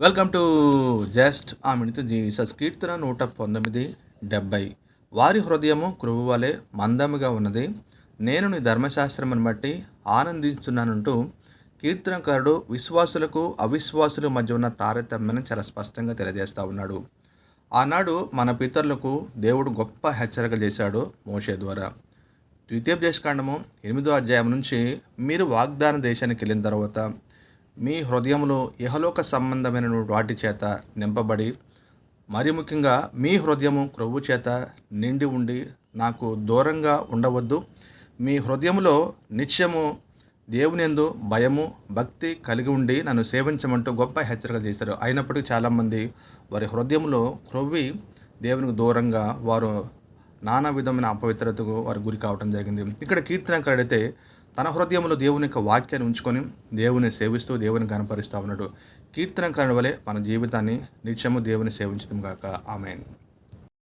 Welcome to just a minute Jesus కీర్తన నూట పంతొమ్మిది డెబ్బై. వారి హృదయము క్రువు వలె మందముగా ఉన్నది. నేను నీ ధర్మశాస్త్రమును బట్టి ఆనందిస్తున్నానంటూ కీర్తనకారుడు విశ్వాసులకు అవిశ్వాసుల మధ్య ఉన్న తారతమ్యాన్ని చాలా స్పష్టంగా తెలియజేస్తూ ఉన్నాడు. ఆనాడు మన పితరులకు దేవుడు గొప్ప హెచ్చరిక చేశాడు మోషే ద్వారా. ద్వితీయోపదేశకాండము ఎనిమిదో అధ్యాయం నుంచి మీరు వాగ్దాన దేశానికి వెళ్ళిన తర్వాత మీ హృదయంలో ఇహలోక సంబంధమైన వాటి చేత నింపబడి మరి ముఖ్యంగా మీ హృదయము క్రొవ్వు చేత నిండి ఉండి నాకు దూరంగా ఉండవద్దు. మీ హృదయంలో నిత్యము దేవునిందు భయము భక్తి కలిగి ఉండి నన్ను సేవించమంటూ గొప్ప హెచ్చరిక చేశారు. అయినప్పటికీ చాలామంది వారి హృదయంలో క్రొవ్వి దేవునికి దూరంగా వారు నానా విధమైన అపవిత్రతకు వారు గురి కావడం జరిగింది. ఇక్కడ కీర్తనకారుడైతే తన హృదయంలో దేవుని యొక్క వాక్యాన్ని ఉంచుకొని దేవుని సేవిస్తూ దేవుని కనపరుస్తూ ఉన్నాడు కీర్తన వలె మన జీవితాన్ని నిత్యము దేవుని సేవించడం గాక. ఆమెన్.